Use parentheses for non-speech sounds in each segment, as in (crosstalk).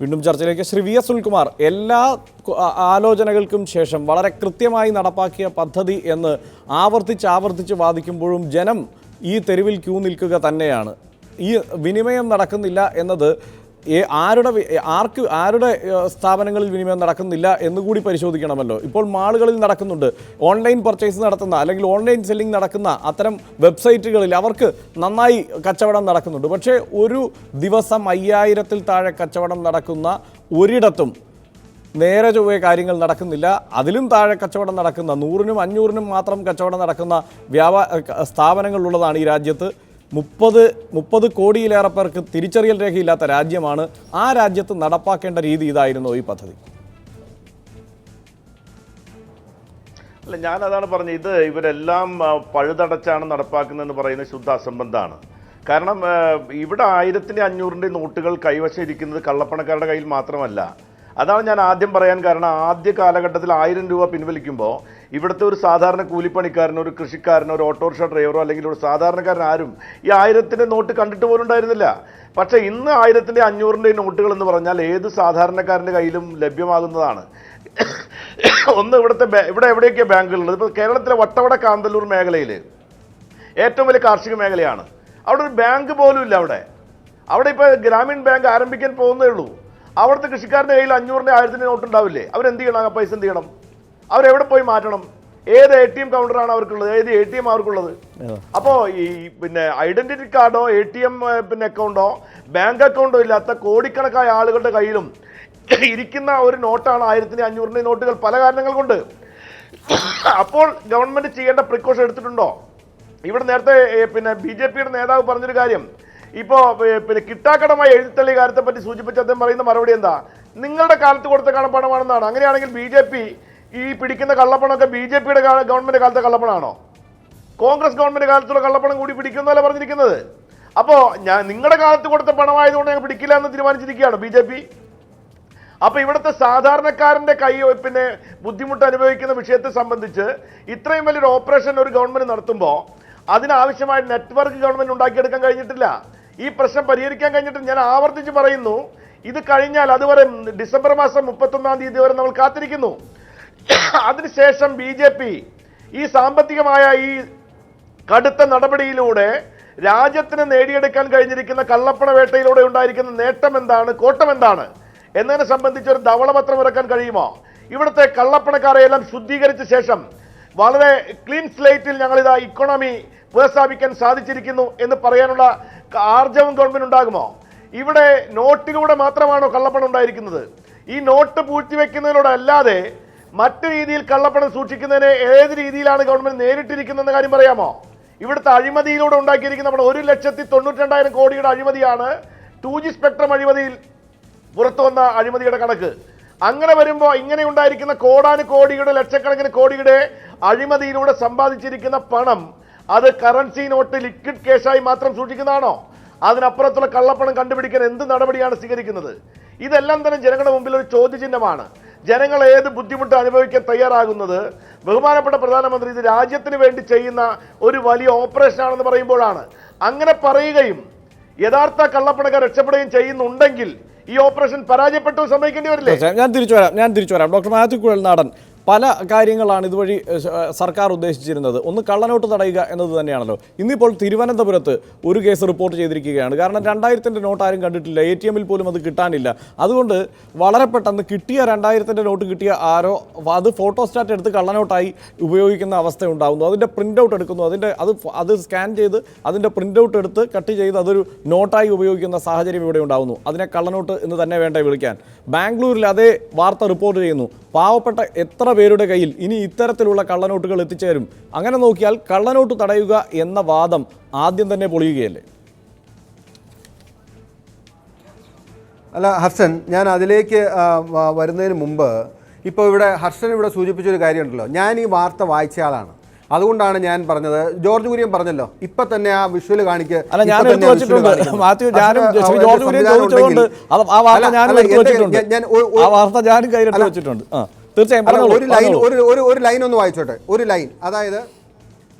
വീണ്ടും ചർച്ചയിലേക്ക് Shri V S Sulkumar എല്ലാ ആലോചനകൾക്കും ശേഷം വളരെ കൃത്യമായി നടപ്പാക്കിയ പദ്ധതി എന്ന് ആവർത്തിച്ച് ആവർത്തിച്ച് വാദിക്കുമ്പോഴും ജനം ഈ തെരുവിൽ ക്യൂ നിൽക്കുക തന്നെയാണ്. ഈ വിനിമയം നടക്കുന്നില്ല എന്നത് ആരുടെ ആർക്ക് ആരുടെ സ്ഥാപനങ്ങളിൽ വിനിമയം നടക്കുന്നില്ല എന്ന് കൂടി പരിശോധിക്കണമല്ലോ. ഇപ്പോൾ മാളുകളിൽ നടക്കുന്നുണ്ട്. ഓൺലൈൻ പർച്ചേസ് നടത്തുന്ന അല്ലെങ്കിൽ ഓൺലൈൻ സെല്ലിംഗ് നടക്കുന്ന അത്തരം വെബ്സൈറ്റുകളിൽ അവർക്ക് നന്നായി കച്ചവടം നടക്കുന്നുണ്ട്. പക്ഷേ ഒരു ദിവസം അയ്യായിരത്തിൽ താഴെ കച്ചവടം നടക്കുന്ന ഒരിടത്തും നേരെ ചൊവ്വേ കാര്യങ്ങൾ നടക്കുന്നില്ല. അതിലും താഴെ കച്ചവടം നടക്കുന്ന നൂറിനും അഞ്ഞൂറിനും മാത്രം കച്ചവടം നടക്കുന്ന വ്യാപാ സ്ഥാപനങ്ങളുള്ളതാണ് ഈ രാജ്യത്ത്. മുപ്പത് മുപ്പത് കോടിയിലേറെ പേർക്ക് തിരിച്ചറിയൽ രേഖയില്ലാത്ത രാജ്യമാണ് ആ രാജ്യത്ത് നടപ്പാക്കേണ്ട രീതി ഇതായിരുന്നു ഈ പദ്ധതി. അല്ല ഞാനതാണ് പറഞ്ഞത് ഇത് ഇവരെല്ലാം പഴുതടച്ചാണ് നടപ്പാക്കുന്നതെന്ന് പറയുന്ന ശുദ്ധ അസംബന്ധമാണ് കാരണം ഇവിടെ ആയിരത്തിന്റെ അഞ്ഞൂറിന്റെ നോട്ടുകൾ കൈവശം ഇരിക്കുന്നത് കള്ളപ്പണക്കാരുടെ കയ്യിൽ മാത്രമല്ല. അതാണ് ഞാൻ ആദ്യം പറയാൻ കാരണം. ആദ്യ കാലഘട്ടത്തിൽ ആയിരം രൂപ പിൻവലിക്കുമ്പോൾ ഇവിടുത്തെ ഒരു സാധാരണ കൂലിപ്പണിക്കാരനോ ഒരു കൃഷിക്കാരനോ ഒരു ഓട്ടോറിക്ഷ ഡ്രൈവറോ അല്ലെങ്കിൽ ഒരു സാധാരണക്കാരൻ ആരും ഈ ആയിരത്തിന്റെ നോട്ട് കണ്ടിട്ട് പോലും ഉണ്ടായിരുന്നില്ല. പക്ഷേ ഇന്ന് ആയിരത്തിന്റെ അഞ്ഞൂറിന്റെ നോട്ടുകൾ എന്ന് പറഞ്ഞാൽ ഏത് സാധാരണക്കാരന്റെ കയ്യിലും ലഭ്യമാകുന്നതാണ്. ഒന്ന് ഇവിടുത്തെ ഇവിടെ എവിടെയൊക്കെയാണ് ബാങ്കുകളുള്ളത്? ഇപ്പോൾ കേരളത്തിലെ വട്ടവട കാന്തല്ലൂർ മേഖലയിൽ ഏറ്റവും വലിയ കാർഷിക മേഖലയാണ്. അവിടെ ഒരു ബാങ്ക് പോലും ഇല്ല അവിടെ. അവിടെ ഇപ്പോൾ ഗ്രാമീൺ ബാങ്ക് ആരംഭിക്കാൻ പോകുന്നേ ഉള്ളൂ. അവിടുത്തെ കൃഷിക്കാരന്റെ കയ്യിൽ അഞ്ഞൂറിന്റെ ആയിരത്തിന്റെ നോട്ട് ഉണ്ടാവില്ലേ അവരെന്ത് ചെയ്യണം? ആ പൈസ എന്ത് ചെയ്യണം? അവരെവിടെ പോയി മാറ്റണം? ഏത് എ ടി എം കൗണ്ടറാണ് അവർക്കുള്ളത്? ഏത് എ ടി എം അവർക്കുള്ളത്? അപ്പോൾ ഈ പിന്നെ ഐഡന്റിറ്റി കാർഡോ എ ടി എം പിന്നെ അക്കൗണ്ടോ ബാങ്ക് അക്കൗണ്ടോ ഇല്ലാത്ത കോടിക്കണക്കായ ആളുകളുടെ കയ്യിലും ഇരിക്കുന്ന ഒരു നോട്ടാണ് ആയിരത്തിന് അഞ്ഞൂറിന്റെ നോട്ടുകൾ പല കാരണങ്ങൾ കൊണ്ട്. അപ്പോൾ ഗവൺമെന്റ് ചെയ്യേണ്ട പ്രിക്കോഷൻ എടുത്തിട്ടുണ്ടോ? ഇവിടെ നേരത്തെ പിന്നെ ബി ജെ പിയുടെ നേതാവ് പറഞ്ഞൊരു കാര്യം. ഇപ്പോ പിന്നെ കിട്ടാക്കടമായി എഴുത്തള്ളി കാര്യത്തെ പറ്റി സൂചിപ്പിച്ച് അദ്ദേഹം പറയുന്ന മറുപടി എന്താ? നിങ്ങളുടെ കാലത്ത് കൊടുത്ത കള്ളപ്പണമാണെന്നാണ്. അങ്ങനെയാണെങ്കിൽ ബി ജെ പി ഈ പിടിക്കുന്ന കള്ളപ്പണമൊക്കെ ബി ജെ പിയുടെ ഗവൺമെന്റ് കാലത്തെ കള്ളപ്പണമാണോ? കോൺഗ്രസ് ഗവൺമെന്റ് കാലത്തുള്ള കള്ളപ്പണം കൂടി പിടിക്കുന്നതല്ല പറഞ്ഞിരിക്കുന്നത്? അപ്പോ ഞാൻ നിങ്ങളുടെ കാലത്ത് കൊടുത്ത പണമായതുകൊണ്ട് ഞങ്ങൾ പിടിക്കില്ല എന്ന് തീരുമാനിച്ചിരിക്കുകയാണ് ബി ജെ പി. അപ്പൊ ഇവിടുത്തെ സാധാരണക്കാരന്റെ കൈ പിന്നെ ബുദ്ധിമുട്ട് അനുഭവിക്കുന്ന വിഷയത്തെ സംബന്ധിച്ച് ഇത്രയും വലിയൊരു ഓപ്പറേഷൻ ഒരു ഗവൺമെന്റ് നടത്തുമ്പോൾ അതിനാവശ്യമായ നെറ്റ്വർക്ക് ഗവൺമെന്റ് ഉണ്ടാക്കിയെടുക്കാൻ കഴിഞ്ഞിട്ടില്ല. ഈ പ്രശ്നം പരിഹരിക്കാൻ കഴിഞ്ഞിട്ട് ഞാൻ ആവർത്തിച്ച് പറയുന്നു. ഇത് കഴിഞ്ഞാൽ അതുവരെ ഡിസംബർ മാസം മുപ്പത്തൊന്നാം തീയതി വരെ നമ്മൾ കാത്തിരിക്കുന്നു. അതിനുശേഷം ബി ജെ പി ഈ സാമ്പത്തികമായ ഈ കടുത്ത നടപടിയിലൂടെ രാജ്യത്തിന് നേടിയെടുക്കാൻ കഴിഞ്ഞിരിക്കുന്ന കള്ളപ്പണ വേട്ടയിലൂടെ ഉണ്ടായിരിക്കുന്ന നേട്ടം എന്താണ് കോട്ടം എന്താണ്? എന്നതിനെ സംബന്ധിച്ച് ഒരു ധവളപത്രം ഇറക്കാൻ കഴിയുമോ? ഇവിടുത്തെ കള്ളപ്പണക്കാരെയെല്ലാം ശുദ്ധീകരിച്ച ശേഷം വളരെ ക്ലീൻ സ്ലേറ്റിൽ ഞങ്ങളിതാ ഇക്കോണമി പുനഃസ്ഥാപിക്കാൻ സാധിച്ചിരിക്കുന്നു എന്ന് പറയാനുള്ള ആർജവം ഗവൺമെന്റ് ഉണ്ടാകുമോ? ഇവിടെ നോട്ടിലൂടെ മാത്രമാണോ കള്ളപ്പണം ഉണ്ടായിരിക്കുന്നത്? ഈ നോട്ട് പൂഴ്ത്തിവെക്കുന്നതിലൂടെ അല്ലാതെ മറ്റു രീതിയിൽ കള്ളപ്പണം സൂക്ഷിക്കുന്നതിന് ഏത് രീതിയിലാണ് ഗവൺമെന്റ് നേരിട്ടിരിക്കുന്നതെന്ന കാര്യം പറയാമോ? ഇവിടുത്തെ അഴിമതിയിലൂടെ ഉണ്ടാക്കിയിരിക്കുന്ന നമ്മുടെ ഒരു ലക്ഷത്തി തൊണ്ണൂറ്റി രണ്ടായിരം കോടിയുടെ അഴിമതിയാണ് ടു ജി സ്പെക്ട്രം അഴിമതിയിൽ പുറത്തു വന്ന അഴിമതിയുടെ കണക്ക്. അങ്ങനെ വരുമ്പോൾ ഇങ്ങനെ ഉണ്ടായിരിക്കുന്ന കോടാനു കോടിയുടെ ലക്ഷക്കണക്കിന് കോടിയുടെ അഴിമതിയിലൂടെ സമ്പാദിച്ചിരിക്കുന്ന പണം അത് കറൻസി നോട്ട് ലിക്വിഡ് കേസായി മാത്രം സൂക്ഷിക്കുന്നതാണോ? അതിനപ്പുറത്തുള്ള കള്ളപ്പണം കണ്ടുപിടിക്കാൻ എന്ത് നടപടിയാണ് സ്വീകരിക്കുന്നത്? ഇതെല്ലാം തന്നെ ജനങ്ങളുടെ മുമ്പിൽ ഒരു ചോദ്യചിഹ്നമാണ്. ജനങ്ങൾ ഏത് ബുദ്ധിമുട്ട് അനുഭവിക്കാൻ തയ്യാറാകുന്നത്? ബഹുമാനപ്പെട്ട പ്രധാനമന്ത്രി ഇത് രാജ്യത്തിന് വേണ്ടി ചെയ്യുന്ന ഒരു വലിയ ഓപ്പറേഷൻ ആണെന്ന് പറയുമ്പോഴാണ്. അങ്ങനെ പറയുകയും യഥാർത്ഥ കള്ളപ്പണക്കാർ രക്ഷപ്പെടുകയും ചെയ്യുന്നുണ്ടെങ്കിൽ ഈ ഓപ്പറേഷൻ പരാജയപ്പെട്ടു സമ്മതിക്കേണ്ടി വരില്ലേ? ഞാൻ തിരിച്ചു വരാം. ഞാൻ തിരിച്ചു വരാം. ഡോക്ടർ മാത്യു കുഴൽനാടൻ പല കാര്യങ്ങളാണ് ഇതുവഴി സർക്കാർ ഉദ്ദേശിച്ചിരുന്നത്. ഒന്ന് കള്ളനോട്ട് തടയുക എന്നത് തന്നെയാണല്ലോ. ഇന്നിപ്പോൾ തിരുവനന്തപുരത്ത് ഒരു കേസ് റിപ്പോർട്ട് ചെയ്തിരിക്കുകയാണ്. കാരണം രണ്ടായിരത്തിന്റെ നോട്ട് ആരും കണ്ടിട്ടില്ല. എ ടി എമ്മിൽ പോലും അത് കിട്ടാനില്ല. അതുകൊണ്ട് വളരെ പെട്ടെന്ന് കിട്ടിയ രണ്ടായിരത്തിന്റെ നോട്ട് കിട്ടിയ ആരോ അത് ഫോട്ടോസ്റ്റാറ്റ് എടുത്ത് കള്ളനോട്ടായി ഉപയോഗിക്കുന്ന അവസ്ഥ ഉണ്ടാകുന്നു അതിന്റെ പ്രിന്റ് ഔട്ട് എടുക്കുന്നു. അതിന്റെ അത് അത് സ്കാൻ ചെയ്ത് അതിന്റെ പ്രിന്റ് ഔട്ട് എടുത്ത് കട്ട് ചെയ്ത് അതൊരു നോട്ടായി ഉപയോഗിക്കുന്ന സാഹചര്യം ഇവിടെ ഉണ്ടാകുന്നു അതിനെ കള്ളനോട്ട് എന്ന് തന്നെ വേണ്ട വിളിക്കാൻ. ബാംഗ്ലൂരിൽ അതേ വാർത്ത റിപ്പോർട്ട് ചെയ്യുന്നു. പാവപ്പെട്ട എത്ര പേരുടെ കയ്യിൽ ഇനി ഇത്തരത്തിലുള്ള കള്ളനോട്ടുകൾ എത്തിച്ചേരും? അങ്ങനെ നോക്കിയാൽ കള്ളനോട്ട് തടയുക എന്ന വാദം ആദ്യം തന്നെ പൊളിയുകയല്ലേ? അല്ല ഹർഷൻ ഞാൻ അതിലേക്ക് വരുന്നതിന് മുമ്പ് ഇപ്പോൾ ഇവിടെ ഹർഷൻ ഇവിടെ സൂചിപ്പിച്ചൊരു കാര്യമുണ്ടല്ലോ. ഞാൻ ഈ വാർത്ത വായിച്ച ആളാണ് അതുകൊണ്ടാണ് ഞാൻ പറഞ്ഞത്. ജോർജ് കുര്യൻ പറഞ്ഞല്ലോ ഇപ്പൊ തന്നെ ആ വിഷ്വൽ കാണിക്ക് അല്ല, ഞാൻ ഇപ്പൊ തന്നെ എടുത്തു വെച്ചിട്ടുണ്ട്. മാത്യു, ഞാനും ആ, ജോർജ് കുര്യൻ ചോദിച്ചതുകൊണ്ട് ആ വാർത്ത ഞാനും എടുത്തു വെച്ചിട്ടുണ്ട്. ആ വാർത്ത ഞാനും കയ്യിലെടുത്ത് വെച്ചിട്ടുണ്ട് ആ തീർച്ചയായും ഒരു ലൈൻ ഒരു ഒരു ഒരു ലൈൻ ഒന്ന് വായിച്ചോട്ടെ. ഒരു ലൈൻ. അതായത്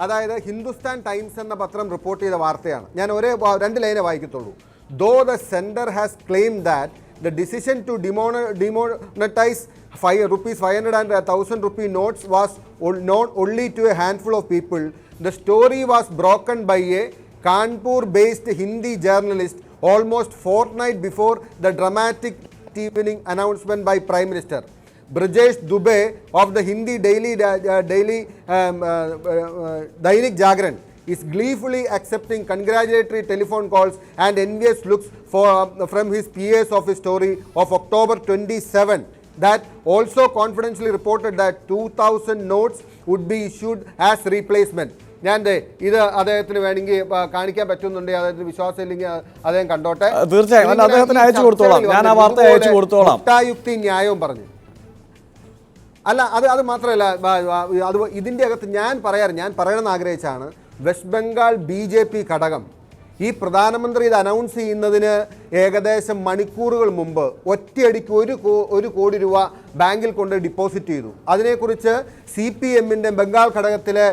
അതായത് ഹിന്ദുസ്ഥാൻ ടൈംസ് എന്ന പത്രം റിപ്പോർട്ട് ചെയ്ത വാർത്തയാണ്. ഞാൻ ഒരേ രണ്ട് ലൈനെ വായിക്കത്തുള്ളൂ. Though the centre has claim that the decision to demonetize five rupees 500 and 1000 rupee notes was known only to a handful of people. The story was broken by a Kanpur-based Hindi journalist almost fortnight before the dramatic evening announcement by Prime Minister. Brajesh Dubey of the Hindi daily uh, daily um, uh, uh, Dainik Jagran is gleefully accepting congratulatory telephone calls and envious looks for, uh, from his PAs of his story of October 27 that also confidentially reported that 2000 notes would be issued as replacement. ഞാൻ ഇത് അദ്ദേഹത്തിന് വേണമെങ്കിൽ കാണിക്കാൻ പറ്റുന്നുണ്ടെങ്കിൽ അദ്ദേഹത്തിന് വിശ്വാസം ഇല്ലെങ്കിൽ അദ്ദേഹം കണ്ടോട്ടെ തീർച്ചയായും. അദ്ദേഹത്തിന് അയച്ചു കൊടുത്തോളാം. ഞാൻ ആ വാർത്ത അയച്ചു കൊടുത്തോളാം. മുട്ടായുക്തി ന്യായവും പറഞ്ഞു അല്ല അത് അത് മാത്രമല്ല അത് ഇതിന്റെ അകത്ത് ഞാൻ പറയാറ് ഞാൻ പറയണമെന്ന് ആഗ്രഹിച്ചാണ് West Bengal B J P ഘടകം ഈ പ്രധാനമന്ത്രി ഇത് അനൗൺസ് ചെയ്യുന്നതിന് ഏകദേശം മണിക്കൂറുകൾ മുമ്പ് ഒറ്റയടിക്ക് ഒരു കോ- ഒരു കോടി രൂപ ബാങ്കിൽ കൊണ്ട് ഡിപ്പോസിറ്റ് ചെയ്തു. അതിനെക്കുറിച്ച് സി പി എമ്മിന്റെ ബംഗാൾ ഘടകത്തിലെ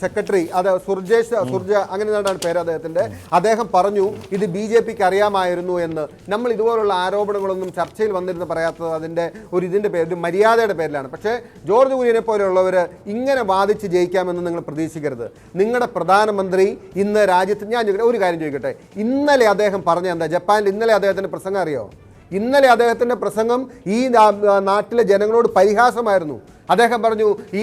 സെക്രട്ടറി അത് സുർജേഷ് സുർജ അങ്ങനെ എന്താണ് പേര് അദ്ദേഹത്തിന്റെ അദ്ദേഹം പറഞ്ഞു ഇത് ബി ജെ പിക്ക് അറിയാമായിരുന്നു എന്ന്. നമ്മൾ ഇതുപോലുള്ള ആരോപണങ്ങളൊന്നും ചർച്ചയിൽ വന്നിരുന്ന് പറയാത്തത് അതിന്റെ ഒരു ഇതിന്റെ പേര് മര്യാദയുടെ പേരിലാണ്. പക്ഷേ ജോർജ് കുര്യനെ പോലെയുള്ളവർ ഇങ്ങനെ വാദിച്ച് ജയിക്കാമെന്ന് നിങ്ങൾ പ്രതീക്ഷിക്കരുത്. നിങ്ങളുടെ പ്രധാനമന്ത്രി ഇന്ന് രാജ്യത്ത് ഞാൻ ചോദിക്കട്ടെ ഒരു കാര്യം ചോദിക്കട്ടെ. ഇന്നലെ അദ്ദേഹം പറഞ്ഞ എന്താ? ജപ്പാനിൽ ഇന്നലെ അദ്ദേഹത്തിന്റെ പ്രസംഗം അറിയോ? ഇന്നലെ അദ്ദേഹത്തിന്റെ പ്രസംഗം ഈ നാട്ടിലെ ജനങ്ങളോട് പരിഹാസമായിരുന്നു. അദ്ദേഹം പറഞ്ഞു ഈ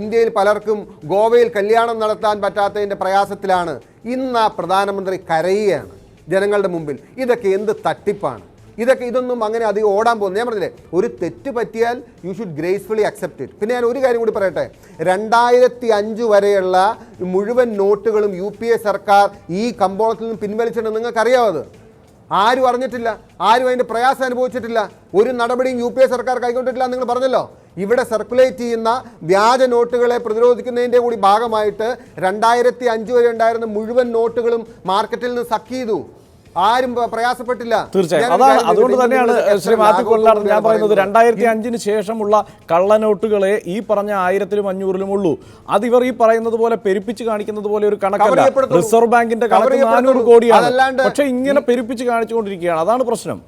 ഇന്ത്യയിൽ പലർക്കും ഗോവയിൽ കല്യാണം നടത്താൻ പറ്റാത്തതിന്റെ പ്രയാസത്തിലാണ്. ഇന്ന് പ്രധാനമന്ത്രി കരയുകയാണ് ജനങ്ങളുടെ മുമ്പിൽ. ഇതൊക്കെ എന്ത് തട്ടിപ്പാണ്? ഇതൊക്കെ ഇതൊന്നും അങ്ങനെ അധികം ഓടാൻ പോകുന്നു ഞാൻ പറഞ്ഞില്ലേ ഒരു തെറ്റ് പറ്റിയാൽ you should gracefully accept it പിന്നെ ഞാൻ ഒരു കാര്യം കൂടി പറയട്ടെ രണ്ടായിരത്തി അഞ്ച് വരെയുള്ള മുഴുവൻ നോട്ടുകളും യു പി എ സർക്കാർ ഈ കമ്പോളത്തിൽ നിന്ന് പിൻവലിച്ചിട്ടുണ്ട് നിങ്ങൾക്കറിയാമോ അത് ആരും അറിഞ്ഞിട്ടില്ല ആരും അതിന്റെ പ്രയാസം അനുഭവിച്ചിട്ടില്ല ഒരു നടപടിയും യു പി എ സർക്കാർ കൈക്കൊണ്ടിട്ടില്ല എന്ന് നിങ്ങൾ പറഞ്ഞല്ലോ. ഇവിടെ സർക്കുലേറ്റ് ചെയ്യുന്ന വ്യാജ നോട്ടുകളെ പ്രതിരോധിക്കുന്നതിന്റെ കൂടി ഭാഗമായിട്ട് രണ്ടായിരത്തി അഞ്ച് വരെ ഉണ്ടായിരുന്ന മുഴുവൻ നോട്ടുകളും മാർക്കറ്റിൽ നിന്ന് സക്ക് ചെയ്തു. ആരും പ്രയാസപ്പെട്ടില്ല. തീർച്ചയായും. അതാണ് അതുകൊണ്ട് തന്നെയാണ് ശ്രീ മാത്യു കൊല്ലാടൻ ഞാൻ പറയുന്നത്? രണ്ടായിരത്തി അഞ്ചിന് ശേഷമുള്ള കള്ളനോട്ടുകളെ ഈ പറഞ്ഞ ആയിരത്തിലും അഞ്ഞൂറിലും ഉള്ളൂ. അത് ഇവർ ഈ പറയുന്നത് പോലെ പെരുപ്പിച്ച് കാണിക്കുന്നത് പോലെ ഒരു കണക്ക് കണക്കല്ല റിസർവ് ബാങ്കിന്റെ കണക്ക് നാനൂറ്. കോടിയാണ്. പക്ഷെ ഇങ്ങനെ പെരുപ്പിച്ച് കാണിച്ചുകൊണ്ടിരിക്കുകയാണ്. അതാണ് പ്രശ്നം.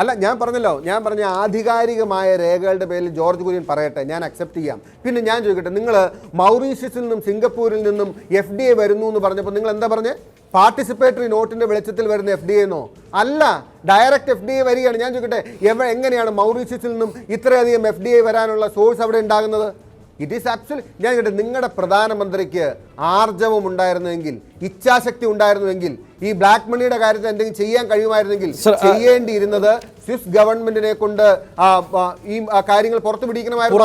അല്ല ഞാൻ പറഞ്ഞല്ലോ ഞാൻ പറഞ്ഞ ആധികാരികമായ രേഖകളുടെ പേരിൽ ജോർജ് കുര്യൻ പറയട്ടെ ഞാൻ അക്സെപ്റ്റ് ചെയ്യാം. പിന്നെ ഞാൻ ചോദിക്കട്ടെ നിങ്ങൾ മൗറീഷ്യസിൽ നിന്നും സിംഗപ്പൂരിൽ നിന്നും എഫ് ഡി എ വരുന്നു എന്ന് പറഞ്ഞപ്പോൾ നിങ്ങൾ എന്താ പറഞ്ഞേ? പാർട്ടിസിപ്പേറ്ററി നോട്ടിന്റെ വെളിച്ചത്തിൽ വരുന്ന എഫ് ഡി എന്നോ? അല്ല ഡയറക്റ്റ് എഫ് ഡി എ വരികയാണ്. ഞാൻ ചോദിക്കട്ടെ എവ എങ്ങനെയാണ് മൗറീഷ്യസിൽ നിന്നും ഇത്രയധികം എഫ് ഡി എ വരാനുള്ള സോഴ്സ് അവിടെ ഉണ്ടാകുന്നത്? ഇറ്റ് ഈസ് ആക്ച്വലി ഞാൻ കേട്ടെ നിങ്ങളുടെ പ്രധാനമന്ത്രിക്ക് ആർജവം ഉണ്ടായിരുന്നുവെങ്കിൽ ഇച്ഛാശക്തി ഉണ്ടായിരുന്നുവെങ്കിൽ ഈ ബ്ലാക്ക് മണിയുടെ കാര്യത്തിൽ എന്തെങ്കിലും ചെയ്യാൻ കഴിയുമായിരുന്നെങ്കിൽ ചെയ്യേണ്ടിയിരുന്നത് സ്വിസ് ഗവൺമെന്റിനെ കൊണ്ട് ഈ കാര്യങ്ങൾ പുറത്തു പിടിക്കണമായിരുന്നു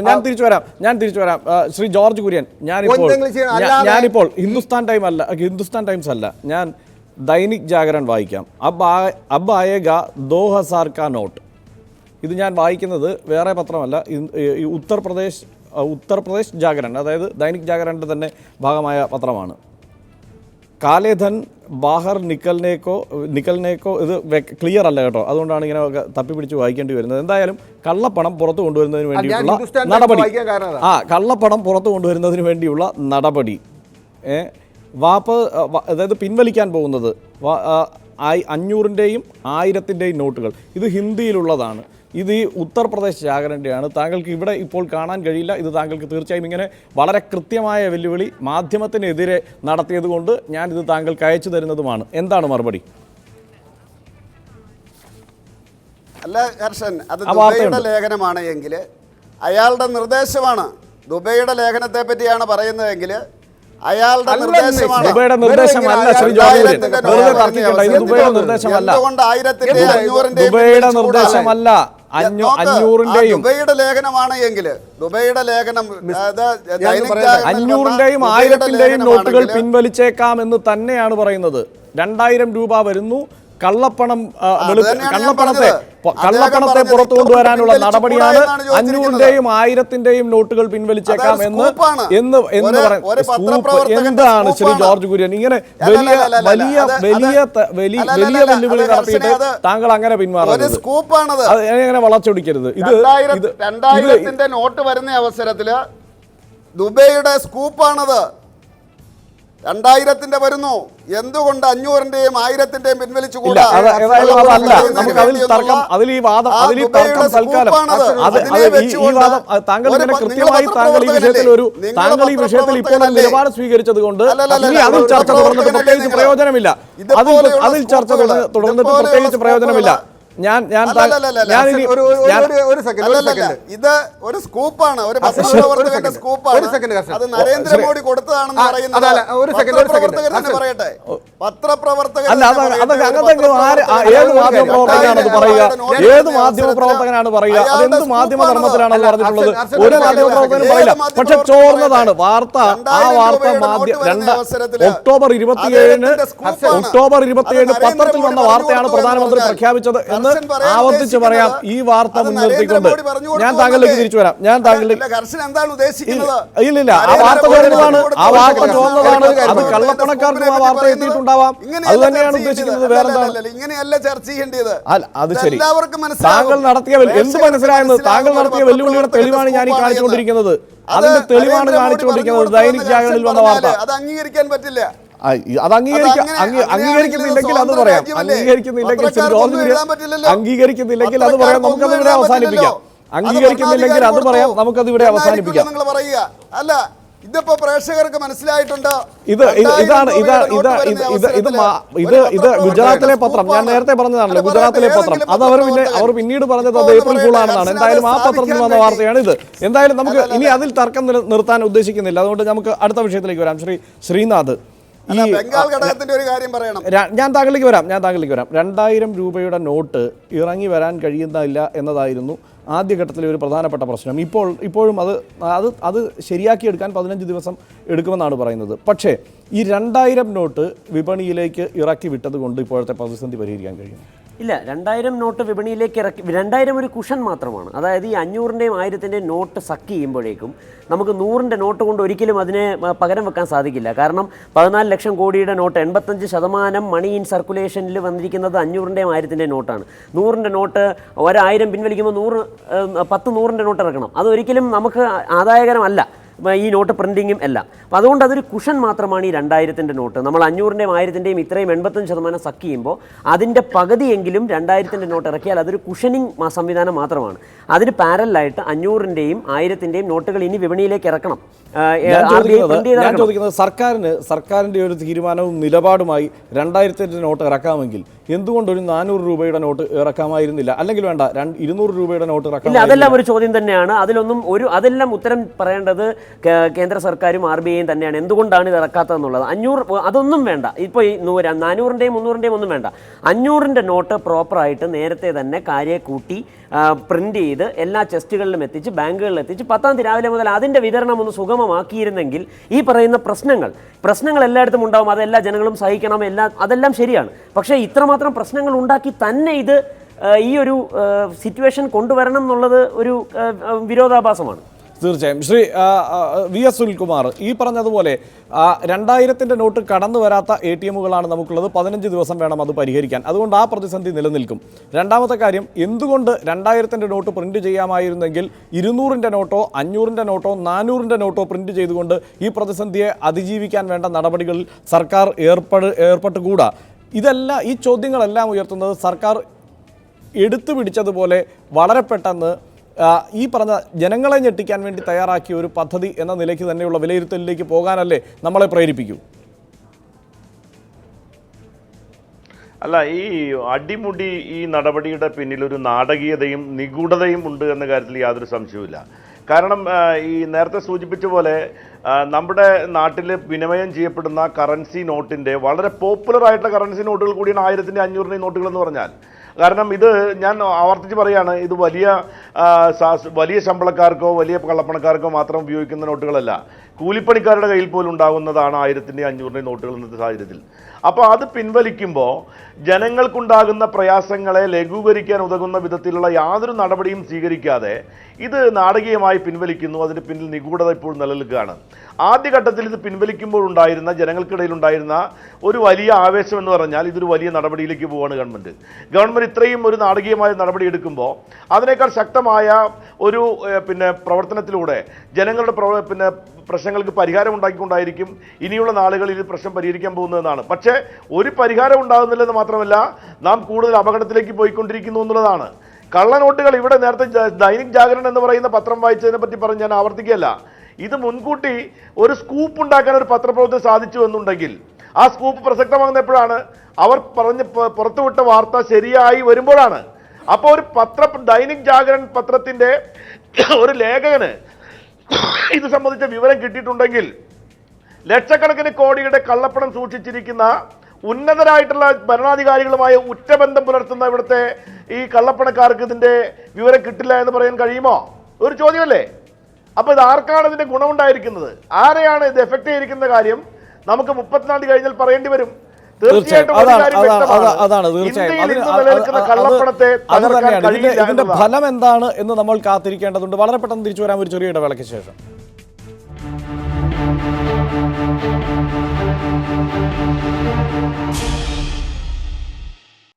ഞാൻ തിരിച്ചു വരാം. ഞാൻ തിരിച്ചു വരാം. ശ്രീ ജോർജ് കുര്യൻ ഞാനിപ്പോൾ എന്തെങ്കിലും ചെയ്യണം. ഞാ- ഞാനിപ്പോൾ ഹിന്ദുസ്ഥാൻ ടൈം അല്ല ഹിന്ദുസ്ഥാൻ ടൈംസ് അല്ല. ഞാൻ ദൈനിക് ജാഗരൺ വായിക്കാം. അബ് അബ് ആയേഗ ദോ ഹസാർ കാ നോട്ട്. ഇത് ഞാൻ വായിക്കുന്നത് വേറെ പത്രമല്ല. ഈ ഉത്തർപ്രദേശ് ഉത്തർപ്രദേശ് ജാഗരൺ അതായത് ദൈനിക് ജാഗരണിന്റെ തന്നെ ഭാഗമായ പത്രമാണ്. കാലേധൻ ബാഹർ നിക്കലിനേക്കോ നിക്കലിനേക്കോ ഇത് ക്ലിയർ അല്ല കേട്ടോ. അതുകൊണ്ടാണ് ഇങ്ങനെ തപ്പി തപ്പിപ്പിടിച്ച് വായിക്കേണ്ടി വരുന്നത്. എന്തായാലും കള്ളപ്പണം പുറത്തു കൊണ്ടുവരുന്നതിന് ടൈംസ് നടപടി. ആ കള്ളപ്പണം പുറത്തു കൊണ്ടുവരുന്നതിന് വേണ്ടിയുള്ള നടപടി. വാപ്പ് അതായത് പിൻവലിക്കാൻ പോകുന്നത് അഞ്ഞൂറിന്റെയും ആയിരത്തിന്റെയും നോട്ടുകൾ. ഇത് ഹിന്ദിയിലുള്ളതാണ്. ഇത് ഈ ഉത്തർപ്രദേശ് ജാഗരന്റെയാണ് താങ്കൾക്ക് ഇവിടെ ഇപ്പോൾ കാണാൻ കഴിയില്ല. ഇത് താങ്കൾക്ക് തീർച്ചയായും ഇങ്ങനെ വളരെ കൃത്യമായ വെല്ലുവിളി മാധ്യമത്തിനെതിരെ നടത്തിയതുകൊണ്ട് ഞാൻ ഇത് താങ്കൾക്ക് അയച്ചു തരുന്നതുമാണ്. എന്താണ് മറുപടി? അല്ല ഹർഷൻ അത് ദുബൈയുടെ ലേഖനമാണ് എങ്കിൽ അയാളുടെ നിർദ്ദേശമാണ്. ദുബൈയുടെ ലേഖനത്തെ പറ്റിയാണ് പറയുന്നതെങ്കിൽ അയാളുടെ നിർദ്ദേശമാണ്. എന്തുകൊണ്ട് ആയിരത്തിന്റെ അഞ്ഞൂറിന്റെ നിർദ്ദേശമല്ല? ദുബൈയുടെ ലേഖനമാണ് എങ്കിൽ ദുബൈയുടെ ലേഖനം അഞ്ഞൂറിന്റെയും ആയിരത്തിന്റെയും നോട്ടുകൾ പിൻവലിച്ചേക്കാം എന്ന് തന്നെയാണ് പറയുന്നത്. രണ്ടായിരം രൂപ വരുന്നു. കള്ളപ്പണം കള്ളപ്പണത്തെ കള്ളപ്പണത്തെ പുറത്തു കൊണ്ടുവരാനുള്ള നടപടിയാണ്. അഞ്ഞൂറിന്റെയും ആയിരത്തിന്റെയും നോട്ടുകൾ പിൻവലിച്ചേക്കാം എന്ന് എന്ന് എന്ന് ഒരു- പറയും ഒരു സ്കൂപ്പ് പത്രപ്രവർത്തകന്റെ എന്താണ് ശ്രീ. ജോർജ് കുര്യൻ? ഇങ്ങനെ വലിയ വലിയ വലിയ വലിയ വെല്ലുവിളി നടത്തിയിട്ട് താങ്കൾ അങ്ങനെ പിന്മാറുന്നത് അങ്ങനെ വളച്ചൊടിക്കരുത്? ഇത് രണ്ടായിരത്തിന്റെ നോട്ട് വരുന്ന അവസരത്തിൽ ദുബൈയുടെ സ്കൂപ്പാണത് രണ്ടായിരത്തിന്റെ വരുന്നു. എന്തുകൊണ്ട് അഞ്ഞൂറിന്റെയും ആയിരത്തിന്റെയും പിൻവലിച്ചു താങ്കൾ ഈ വിഷയത്തിൽ ഇപ്പോൾ? നിലപാട് സ്വീകരിച്ചത് കൊണ്ട് അതിൽ ചർച്ച തുടർന്നിട്ട് പ്രത്യേകിച്ച് പ്രയോജനമില്ല. അതിൽ ചർച്ച തുടർന്നിട്ട് പ്രത്യേകിച്ച് പ്രയോജനമില്ല. ഞാൻ ഞാൻ ഇത് ഒരു സ്കൂപ്പാണ് ഒരു പത്രപ്രവർത്തകന്റെ സ്കൂപ്പാണ്. അത് നരേന്ദ്രമോദി കൊടുത്തതാണെന്ന് പറയുന്നത് ഒരു സെക്കൻഡ്, പറയട്ടെ. പത്രപ്രവർത്തകൻ അല്ല അതൊക്കെ അങ്ങനത്തെ ഏത് മാധ്യമ പ്രവർത്തകനാണ് പറയുക. ഏത് മാധ്യമ പ്രവർത്തകനാണ് പറയുക. അതെന്ത് മാധ്യമ ധർമ്മത്തിലാണ് പറഞ്ഞിട്ടുള്ളത്? ഒരു മാധ്യമ പ്രവർത്തകനും പറയില്ല. പക്ഷെ ചോർന്നതാണ്. വാർത്ത ആ വാർത്ത മാധ്യമ മാധ്യ രണ്ട് ഒക്ടോബർ ഇരുപത്തിയേഴിന്. ഒക്ടോബർ ഇരുപത്തിയേഴ് പത്രത്തിൽ വന്ന വാർത്തയാണ് പ്രധാനമന്ത്രി പ്രഖ്യാപിച്ചത് എന്ന് ആവർത്തിച്ച് പറയാം. ഈ വാർത്ത മുൻനിർത്തിക്കൊണ്ട്. ഞാൻ താങ്കളിലേക്ക് തിരിച്ചു വരാം. ഞാൻ താങ്കളിലേക്ക് ഇല്ലില്ല ആ വാർത്ത ചോർന്നതാണ് ആ വാർത്ത? ചോർന്നതാണ്. അത്. കള്ളപ്പണക്കാർക്കും ആ വാർത്ത സ്കൂപ്പിനെ ഇങ്ങനെയല്ല അത് തന്നെയാണ് ഉദ്ദേശിക്കുന്നത്. വേറെന്താണ് ഇങ്ങനെയല്ല ചർച്ച ചെയ്യേണ്ടത്. അത് ശരി. താങ്കൾ നടത്തിയ എന്ത് മനസ്സിലായെന്ന് താങ്കൾ മനസ്സിലാവും നടത്തിയ വെല്ലുവിളിയുടെ തെളിവാണ് ഞാൻ ഈ കാണിച്ചുകൊണ്ടിരിക്കുന്നത്. അതിന്റെ തെളിവാണ് കാണിച്ചുകൊണ്ടിരിക്കുന്നത്. ദൈനിക് ജാഗരണിൽ വന്ന വാർത്ത. അത് അംഗീകരിക്കാൻ പറ്റില്ല. അത് അംഗീകരിക്ക അംഗീകരിക്കുന്നില്ലെങ്കിൽ അത് പറയാം. അംഗീകരിക്കുന്നില്ലെങ്കിൽ അംഗീകരിക്കുന്നില്ലെങ്കിൽ അത് പറയാം. നമുക്കത് ഇവിടെ അവസാനിപ്പിക്കാം. അംഗീകരിക്കുന്നില്ലെങ്കിൽ അത് പറയാം. നമുക്കത് ഇവിടെ അവസാനിപ്പിക്കാം. അല്ല ഇതിപ്പോ പ്രേക്ഷകർക്ക് മനസ്സിലായിട്ടുണ്ട്. ഇത് ഇതാണ് ഇതാണ് ഇതാ ഇത് ഇത് ഇത് ഇത് ഗുജറാത്തിലെ പത്രം. ഞാൻ നേരത്തെ പറഞ്ഞതാണല്ലോ ഗുജറാത്തിലെ പത്രം. അത് അവർ പിന്നെ അവർ പിന്നീട് പറഞ്ഞത് അത് ഏപ്രിൽ കൂളാണെന്നാണ്. ആണെന്നാണ് എന്തായാലും ആ പത്രത്തിൽ വന്ന വാർത്തയാണ് ഇത്. എന്തായാലും നമുക്ക് ഇനി അതിൽ തർക്കം നിർത്താൻ ഉദ്ദേശിക്കുന്നില്ല. അതുകൊണ്ട് നമുക്ക് അടുത്ത വിഷയത്തിലേക്ക് വരാം. ശ്രീ ശ്രീനാഥ് ഈ ഞാൻ താങ്കളിലേക്ക് വരാം. ഞാൻ താങ്കളിലേക്ക് വരാം. രണ്ടായിരം രൂപയുടെ നോട്ട് ഇറങ്ങി വരാൻ കഴിയുന്നില്ല എന്നതായിരുന്നു ആദ്യഘട്ടത്തിലെ ഒരു പ്രധാനപ്പെട്ട പ്രശ്നം. ഇപ്പോൾ ഇപ്പോഴും അത് അത് അത് ശരിയാക്കിയെടുക്കാൻ പതിനഞ്ച് ദിവസം എടുക്കുമെന്നാണ് പറയുന്നത്. പക്ഷേ ഈ രണ്ടായിരം നോട്ട് വിപണിയിലേക്ക് ഇറക്കി വിട്ടത് കൊണ്ട് ഇപ്പോഴത്തെ പ്രതിസന്ധി പരിഹരിക്കാൻ കഴിയും ഇല്ല രണ്ടായിരം നോട്ട് വിപണിയിലേക്ക് ഇറക്കി രണ്ടായിരം ഒരു കുഷൻ മാത്രമാണ്. അതായത് ഈ അഞ്ഞൂറിന്റെയും ആയിരത്തിന്റെയും നോട്ട് സക്ക് ചെയ്യുമ്പോഴേക്കും നമുക്ക് നൂറിന്റെ നോട്ട് കൊണ്ട് ഒരിക്കലും അതിനെ പകരം വെക്കാൻ സാധിക്കില്ല. കാരണം പതിനാല് ലക്ഷം കോടിയുടെ നോട്ട് എൺപത്തഞ്ച് ശതമാനം മണി ഇൻ സർക്കുലേഷനിൽ വന്നിരിക്കുന്നത് അഞ്ഞൂറിന്റെയും ആയിരത്തിന്റെയും നോട്ടാണ്. നൂറിന്റെ നോട്ട് ഒരായിരം പിൻവലിക്കുമ്പോൾ നൂറ് പത്ത് നൂറിന്റെ നോട്ട് ഇറക്കണം. അതൊരിക്കലും നമുക്ക് ആദായകരമല്ല. ഈ നോട്ട് പ്രിന്റിങ്ങും എല്ലാം. അപ്പോൾ അതുകൊണ്ട് അതൊരു കുഷൻ മാത്രമാണ് ഈ രണ്ടായിരത്തിന്റെ നോട്ട്. നമ്മൾ അഞ്ഞൂറിന്റെയും ആയിരത്തിന്റെയും ഇത്രയും എൺപത്തഞ്ച് ശതമാനം സക്ക് ചെയ്യുമ്പോൾ അതിന്റെ പകുതിയെങ്കിലും രണ്ടായിരത്തിന്റെ നോട്ട് ഇറക്കിയാൽ അതൊരു കുഷനിങ് സംവിധാനം മാത്രമാണ്. അതിന് പാരലായിട്ട് അഞ്ഞൂറിന്റെയും ആയിരത്തിന്റെയും നോട്ടുകൾ ഇനി വിപണിയിലേക്ക് ഇറക്കണം. ഞാൻ ചോദിക്കുന്നത് സർക്കാരിന് സർക്കാരിന്റെ ഒരു തീരുമാനവും നിലപാടുമായി രണ്ടായിരത്തിന്റെ നോട്ട് ഇറക്കാമെങ്കിൽ എന്തുകൊണ്ട് ഒരു നാനൂറ് രൂപയുടെ നോട്ട് ഇറക്കാമായിരുന്നില്ല? അല്ലെങ്കിൽ വേണ്ട ഇരുന്നൂറ് രൂപയുടെ നോട്ട് ഇറക്കാം അതെല്ലാം ഒരു ചോദ്യം തന്നെയാണ്. അതിലൊന്നും ഒരു അതെല്ലാം ഉത്തരം പറയേണ്ടത് കേന്ദ്ര സർക്കാരും ആർ ബി ഐയും തന്നെയാണ്. എന്തുകൊണ്ടാണ് ഇത് ഇറക്കാത്തതെന്നുള്ളത്? അഞ്ഞൂറ് അതൊന്നും വേണ്ട. ഇപ്പോൾ ഈ നൂറ് നാനൂറിന്റെയും മുന്നൂറിന്റെയും ഒന്നും വേണ്ട. അഞ്ഞൂറിന്റെ നോട്ട് പ്രോപ്പറായിട്ട് നേരത്തെ തന്നെ കാര്യം കൂട്ടി പ്രിന്റ് ചെയ്ത് എല്ലാ ചെസ്റ്റുകളിലും എത്തിച്ച് ബാങ്കുകളിൽ എത്തിച്ച് പത്താം തീയതി രാവിലെ മുതൽ അതിന്റെ വിതരണം ഒന്ന് സുഗമമാക്കിയിരുന്നെങ്കിൽ ഈ പറയുന്ന പ്രശ്നങ്ങൾ പ്രശ്നങ്ങൾ എല്ലായിടത്തും ഉണ്ടാവും. അതെല്ലാ ജനങ്ങളും സഹിക്കണം. എല്ലാ അതെല്ലാം ശരിയാണ്. പക്ഷേ ഇത്രമാത്രം പ്രശ്നങ്ങൾ ഉണ്ടാക്കി തന്നെ ഇത് ഈ ഒരു സിറ്റുവേഷൻ കൊണ്ടുവരണം എന്നുള്ളത് ഒരു വിരോധാഭാസമാണ്. തീർച്ചയായും. ശ്രീ വി എസ് സുനിൽകുമാർ ഈ പറഞ്ഞതുപോലെ രണ്ടായിരത്തിന്റെ നോട്ട് കടന്നു വരാത്ത എ ടി എമ്മുകളാണ് നമുക്കുള്ളത്. പതിനഞ്ച് ദിവസം വേണം അത് പരിഹരിക്കാൻ. അതുകൊണ്ട് ആ പ്രതിസന്ധി നിലനിൽക്കും. രണ്ടാമത്തെ കാര്യം എന്തുകൊണ്ട് രണ്ടായിരത്തിന്റെ നോട്ട് പ്രിന്റ് ചെയ്യാമായിരുന്നെങ്കിൽ ഇരുന്നൂറിന്റെ നോട്ടോ അഞ്ഞൂറിന്റെ നോട്ടോ നാനൂറിന്റെ നോട്ടോ പ്രിന്റ് ചെയ്തുകൊണ്ട് ഈ പ്രതിസന്ധിയെ അതിജീവിക്കാൻ വേണ്ട നടപടികളിൽ സർക്കാർ ഏർപ്പെട് ഏർപ്പെട്ടുകൂടാ? ഇതെല്ലാം ഈ ചോദ്യങ്ങളെല്ലാം ഉയർത്തുന്നത് സർക്കാർ എടുത്തു പിടിച്ചതുപോലെ വളരെ പെട്ടെന്ന് ഈ പറഞ്ഞ ജനങ്ങളെ ഞെട്ടിക്കാൻ വേണ്ടി തയ്യാറാക്കിയ ഒരു പദ്ധതി എന്ന നിലയ്ക്ക് തന്നെയുള്ള വിലയിരുത്തലിലേക്ക് പോകാനല്ലേ നമ്മളെ പ്രേരിപ്പിക്കൂ? അല്ല ഈ അടിമുടി ഈ നടപടിയുടെ പിന്നിലൊരു നാടകീയതയും നിഗൂഢതയും ഉണ്ട് എന്ന കാര്യത്തിൽ യാതൊരു സംശയവുമില്ല. കാരണം ഈ നേരത്തെ സൂചിപ്പിച്ച പോലെ നമ്മുടെ നാട്ടിൽ വിനിമയം ചെയ്യപ്പെടുന്ന കറൻസി നോട്ടിന്റെ വളരെ പോപ്പുലർ ആയിട്ടുള്ള കറൻസി നോട്ടുകൾ കൂടിയാണ് ആയിരത്തിന്റെ അഞ്ഞൂറിന്റെ നോട്ടുകൾ എന്ന് പറഞ്ഞാൽ. കാരണം ഇത് ഞാൻ ആവർത്തിച്ച് പറയാണ് ഇത് വലിയ വലിയ ശമ്പളക്കാർക്കോ വലിയ കള്ളപ്പണക്കാർക്കോ മാത്രം ഉപയോഗിക്കുന്ന നോട്ടുകളല്ല. കൂലിപ്പണിക്കാരുടെ കയ്യിൽ പോലും ഉണ്ടാകുന്നതാണ് ആയിരത്തിന്റെ അഞ്ഞൂറിന്റെ നോട്ടുകൾ ഇന്നത്തെ സാഹചര്യത്തിൽ. അപ്പോൾ അത് പിൻവലിക്കുമ്പോൾ ജനങ്ങൾക്കുണ്ടാകുന്ന പ്രയാസങ്ങളെ ലഘൂകരിക്കാൻ ഉതകുന്ന വിധത്തിലുള്ള യാതൊരു നടപടിയും സ്വീകരിക്കാതെ ഇത് നാടകീയമായി പിൻവലിക്കുന്നു. അതിന് പിന്നിൽ നിഗൂഢത ഇപ്പോൾ നിലനിൽക്കുകയാണ്. ആദ്യഘട്ടത്തിൽ ഇത് പിൻവലിക്കുമ്പോഴുണ്ടായിരുന്ന ജനങ്ങൾക്കിടയിലുണ്ടായിരുന്ന ഒരു വലിയ ആവേശം എന്ന് പറഞ്ഞാൽ ഇതൊരു വലിയ നടപടിയിലേക്ക് പോവുകയാണ് ഗവൺമെന്റ് ഗവൺമെന്റ് ഇത്രയും ഒരു നാടകീയമായ നടപടി എടുക്കുമ്പോൾ അതിനേക്കാൾ ശക്തമായ ഒരു പിന്നെ പ്രവർത്തനത്തിലൂടെ ജനങ്ങളുടെ പ്രവ- പിന്നെ പ്രശ്നങ്ങൾക്ക് പരിഹാരം ഉണ്ടാക്കിക്കൊണ്ടായിരിക്കും ഇനിയുള്ള നാളുകളിൽ ഈ പ്രശ്നം പരിഹരിക്കാൻ പോകുന്നതെന്നാണ് പക്ഷേ ഒരു പരിഹാരം ഉണ്ടാകുന്നില്ലെന്ന് മാത്രമല്ല നാം കൂടുതൽ അപകടത്തിലേക്ക് പോയിക്കൊണ്ടിരിക്കുന്നു എന്നുള്ളതാണ്. കള്ളനോട്ടുകൾ ഇവിടെ നേരത്തെ ദൈനിക് ജാഗരൺ എന്ന് പറയുന്ന പത്രം വായിച്ചതിനെ പറ്റി പറഞ്ഞ് ഞാൻ ആവർത്തിക്കുകയല്ല. ഇത് മുൻകൂട്ടി ഒരു സ്കൂപ്പ് ഉണ്ടാക്കാൻ ഒരു പത്രപ്രവർത്തനം സാധിച്ചു എന്നുണ്ടെങ്കിൽ ആ സ്കൂപ്പ് പ്രസക്തമാകുന്ന എപ്പോഴാണ് അവർ പറഞ്ഞ് പുറത്തുവിട്ട വാർത്ത ശരിയായി വരുമ്പോഴാണ്. അപ്പോൾ ഒരു പത്ര ദൈനിക് ജാഗരൺ പത്രത്തിന്റെ (coughs) ഒരു ലേഖകന് (coughs) ഇത് സംബന്ധിച്ച വിവരം കിട്ടിയിട്ടുണ്ടെങ്കിൽ ലക്ഷക്കണക്കിന് കോടിയുടെ കള്ളപ്പണം സൂക്ഷിച്ചിരിക്കുന്ന ഉന്നതരായിട്ടുള്ള ഭരണാധികാരികളുമായി ഉറ്റബന്ധം പുലർത്തുന്ന ഇവിടുത്തെ ഈ കള്ളപ്പണക്കാർക്ക് ഇതിന്റെ വിവരം കിട്ടില്ല എന്ന് പറയാൻ കഴിയുമോ? ഒരു ചോദ്യമല്ലേ? അപ്പോൾ ഇത് ആർക്കാണ് ഇതിന്റെ ഗുണമുണ്ടായിരിക്കുന്നത്? ആരെയാണ് ഇത് എഫക്ട് ചെയ്തിരിക്കുന്ന കാര്യം? നമുക്ക് മുപ്പത്തിനാല് കഴിഞ്ഞാൽ പറയേണ്ടി വരും. തീർച്ചയായിട്ടും. ഫലം എന്താണ് എന്ന് നമ്മൾ കാത്തിരിക്കേണ്ടതുണ്ട്. വളരെ പെട്ടെന്ന് തിരിച്ചു വരാൻ ഒരു ചെറിയ ഇടവേളയ്ക്ക് ശേഷം.